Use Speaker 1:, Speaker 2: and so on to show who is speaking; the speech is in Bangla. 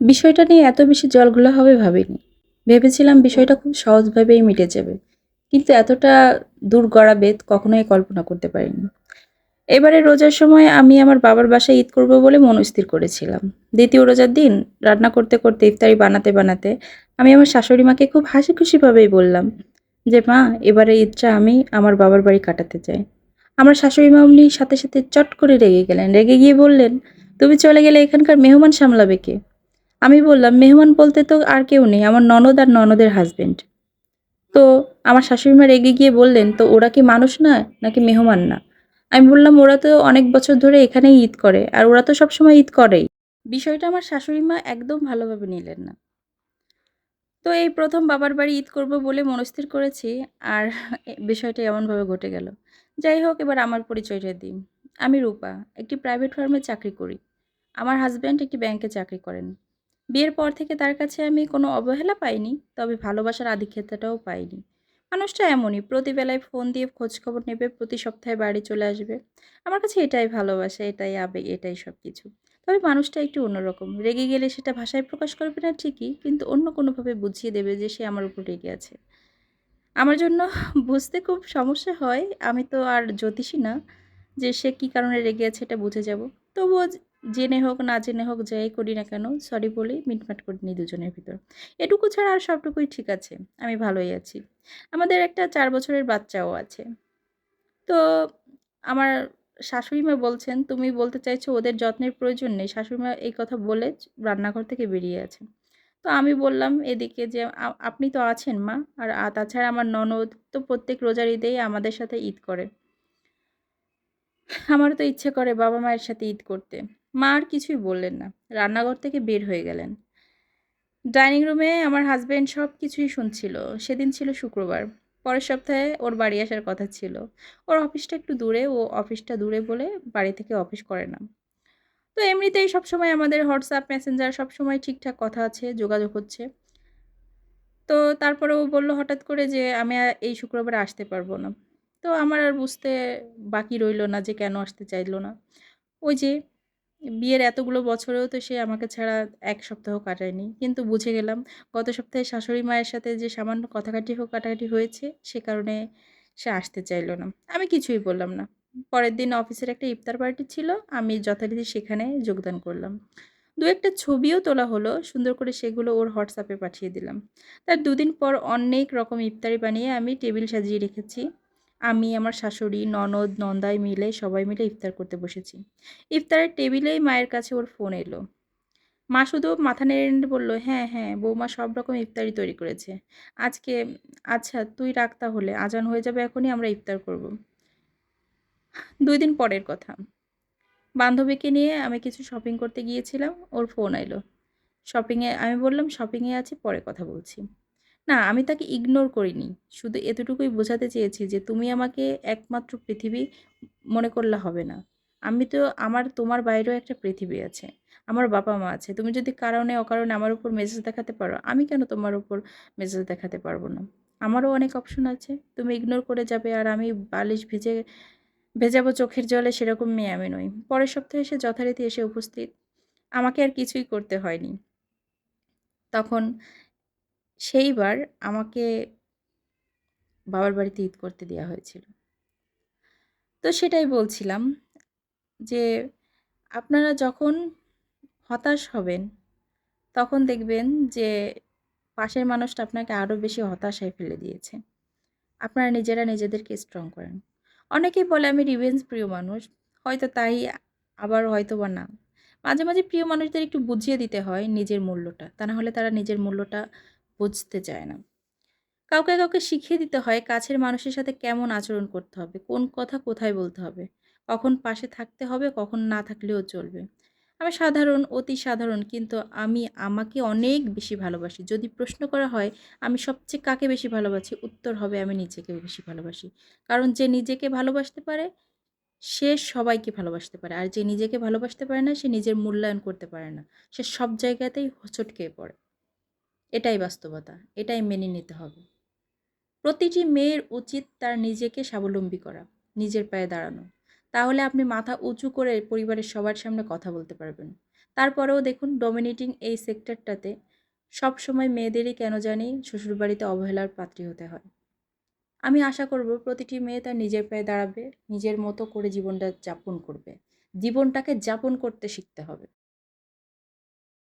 Speaker 1: বিষয়টা নিয়ে এত বেশি জলঘোলা হবে ভাবিনি। ভেবেছিলাম বিষয়টা খুব সহজভাবেই মিটে যাবে, কিন্তু এতটা দূর গড়া বেদ কখনোই কল্পনা করতে পারিনি। এবারে রোজার সময় আমি আমার বাবার বাসায় ঈদ করব বলে মনস্থির করেছিলাম। দ্বিতীয় রোজার দিন রান্না করতে করতে ইফতারি বানাতে বানাতে আমি আমার শাশুড়ি মাকে খুব হাসি খুশিভাবেই বললাম যে, মা, এবারে ঈদটা আমি আমার বাবার বাড়ি কাটাতে চাই। আমার শাশুড়ি মা অমনি সাথে সাথে চট করে রেগে গেলেন। রেগে গিয়ে বললেন, তুমি চলে গেলে এখানকার মেহমান সামলাবে কে? আমি বললাম, মেহমান বলতে তো আর কেউ নেই, আমার ননদ আর ননদের হাজবেন্ড তো আমার শাশুড়ি মা রেগে গিয়ে বললেন, তো ওরা কি মানুষ না, নাকি মেহমান না? আমি বললাম, ওরা তো অনেক বছর ধরে এখানেই ঈদ করে, আর ওরা তো সবসময় ঈদ করেই। বিষয়টা আমার শাশুড়ি মা একদম ভালোভাবে নিলেন না। তো এই প্রথম বাবার বাড়ি ঈদ করব বলে মনস্থির করেছি, আর বিষয়টা এমনভাবে ঘটে গেল। যাই হোক, এবার আমার পরিচয়টা দিই। আমি রূপা, একটি প্রাইভেট ফার্মে চাকরি করি। আমার হাজব্যান্ড একটি ব্যাংকে চাকরি করেন। বিয়ের পর থেকে তার কাছে আমি কোনো অবহেলা পাইনি, তবে ভালোবাসার আধিক্যতাটাও পাইনি। মানুষটা এমনই, প্রতিবেলায় ফোন দিয়ে খোঁজখবর নেবে, প্রতি সপ্তাহে বাড়ি চলে আসবে। আমার কাছে এটাই ভালোবাসা, এটাই আবেগ, এটাই সব কিছু তবে মানুষটা একটু অন্যরকম, রেগে গেলে সেটা ভাষায় প্রকাশ করবে না ঠিকই, কিন্তু অন্য কোনোভাবে বুঝিয়ে দেবে যে সে আমার উপর রেগে আছে। আমার জন্য বুঝতে খুব সমস্যা হয়, আমি তো আর জ্যোতিষী না, যে সে কী কারণে রেগে আছে এটা বুঝে যাব। তবুও জেনে হোক, না জেনে হোক, যাই করি না কেন সরি বলে মিটমাট করে নিই দুজনের ভিতর। এটুকু ছাড়া আর সবটুকুই ঠিক আছে, আমি ভালোই আছি। আমাদের একটা চার বছরের বাচ্চাও আছে। তো আমার শাশুড়ি মা বলছেন, তুমি বলতে চাইছো ওদের যত্নের প্রয়োজন নেই, শাশুড়ি মা এই কথা বলে রান্নাঘর থেকে বেরিয়ে আছেন তো আমি বললাম এদিকে যে আপনি তো আছেন মা, আর তাছাড়া আমার ননদ তো প্রত্যেক রোজার ঈদেই আমাদের সাথে ঈদ করে। আমারও তো ইচ্ছে করে বাবা মায়ের সাথে ঈদ করতে। মা আর কিছুই বললেন না। রান্নাঘর থেকে বের হয়ে গেলেন। ডাইনিং রুমে আমার হাজব্যান্ড সব কিছুই শুনছিল। সেদিন ছিল শুক্রবার। পরের সপ্তাহে ওর বাড়ি আসার কথা ছিল। ওর অফিসটা একটু দূরে, ও অফিসটা দূরে বলে বাড়ি থেকে অফিস করে না। তো এমনিতেই সবসময় আমাদের হোয়াটসঅ্যাপ, মেসেঞ্জার সবসময় ঠিকঠাক কথা আছে, যোগাযোগ হচ্ছে। তো তারপরে ও বলল হঠাৎ করে যে আমি এই শুক্রবারে আসতে পারব না। তো আমার আর বুঝতে বাকি রইল না যে কেন আসতে চাইলো না। ওই যে বিয়ের এতগুলো বছরেও তো সে আমাকে ছাড়া এক সপ্তাহ কাটায়নি। কিন্তু বুঝে গেলাম, গত সপ্তাহে শাশুড়ি মায়ের সাথে যে সামান্য কথাকাটি হোক, কাটাকাটি হয়েছে, সে কারণে সে আসতে চাইলো না। আমি কিছুই বললাম না। পরের দিন অফিসের একটা ইফতার পার্টি ছিল, আমি যথারীতি সেখানে যোগদান করলাম। দু একটা ছবিও তোলা হলো, সুন্দর করে সেগুলো ওর হোয়াটসঅ্যাপে পাঠিয়ে দিলাম। তার দুদিন পর অনেক রকম ইফতারি বানিয়ে আমি টেবিল সাজিয়ে রেখেছি। আমি, আমার শাশুড়ি, ননদ, নন্দাই মিলে সবাই মিলে ইফতার করতে বসেছি। ইফতারের টেবিলেই মায়ের কাছে ওর ফোন এলো। মা শুধু মাথা নেড়ে নেড়ে বলল হ্যাঁ হ্যাঁ বৌমা সব রকম ইফতারি তৈরি করেছে। আজকে আচ্ছা তুই রাখ তাহলে, আজান হয়ে যাবে এখনই, আমরা ইফতার করব। দুই দিন পরের কথা। বান্ধবীকে নিয়ে আমি কিছু শপিং করতে গিয়েছিলাম, ওর ফোন এলো। শপিংয়ে, আমি বললাম, শপিংয়ে আছি, পরে কথা বলছি। না, আমি তাকে ইগনোর করিনি। শুধু এতটুকুই বোঝাতে চেয়েছি যে, তুমি আমাকে একমাত্র পৃথিবী মনে করলে হবে না। আমি তো আমার, তোমার বাইরেও একটা পৃথিবী আছে। আমার বাবা মা আছে। তুমি যদি কারণে, অকারণে আমার উপর মেসেজ দেখাতে পারো, আমি কেন তোমার উপর মেসেজ দেখাতে পারব না? আমারও অনেক অপশন আছে। তুমি ইগনোর করে যাবে আর আমি বালিশ ভিজে, ভেজাবো চোখের জলে সেরকম মেয়ে আমি নই। পরের সপ্তাহে এসে যথারীতি এসে উপস্থিত। আমাকে আর কিছুই করতে হয়নি। তখন সেইবার আমাকে বাবার বাড়িতে ঈদ করতে দেওয়া হয়েছিল। তো সেটাই বলছিলাম যে, আপনারা যখন হতাশ হবেন, তখন দেখবেন যে, পাশের মানুষটা আপনাকে আরও বেশি হতাশায় ফেলে দিয়েছে। আপনারা নিজেরা নিজেদেরকে স্ট্রং করেন। অনেকেই বলে, আমি রিভেঞ্জ প্রিয় মানুষ। হয়তো তাই আবার হয়তো বা না। মাঝে মাঝে প্রিয় মানুষদের একটু বুঝিয়ে দিতে হয় নিজের মূল্যটা। তা না হলে তারা নিজের মূল্যটা বুঝতে চায় না। কাউকে কাউকে শিখিয়ে দিতে হয় কাছের মানুষের সাথে কেমন আচরণ করতে হবে, কোন কথা কোথায় বলতে হবে, কখন পাশে থাকতে হবে, কখন না থাকলেও চলবে। আমি সাধারণ, অতি সাধারণ, কিন্তু আমি আমাকে অনেক বেশি ভালোবাসি। যদি প্রশ্ন করা হয়, আমি সবচেয়ে কাকে বেশি ভালোবাসি, উত্তর হবে আমি নিজেকে বেশি ভালোবাসি। কারণ যে নিজেকে ভালোবাসতে পারে, সে সবাইকে ভালোবাসতে পারে। আর যে নিজেকে ভালোবাসতে পারে না, সে নিজের মূল্যায়ন করতে পারে না। সে সব জায়গাতেই হোঁচট খেয়ে পড়ে। এটাই বাস্তবতা, এটাই মেনে নিতে হবে। প্রতিটি মেয়ের উচিত তার নিজেকে স্বাবলম্বী করা, নিজের পায়ে দাঁড়ানো। তাহলে আপনি মাথা উঁচু করে পরিবারের সবার সামনে কথা বলতে পারবেন। তারপরেও দেখুন ডমিনেটিং এই সেক্টরটাতে সবসময় মেয়েদেরই কেন জানি শ্বশুরবাড়িতে অবহেলার পাত্রী হতে হয়। আমি আশা করব, প্রতিটি মেয়ে তার নিজের পায়ে দাঁড়াবে, নিজের মতো করে জীবনটা যাপন করবে। জীবনটাকে যাপন করতে শিখতে হবে।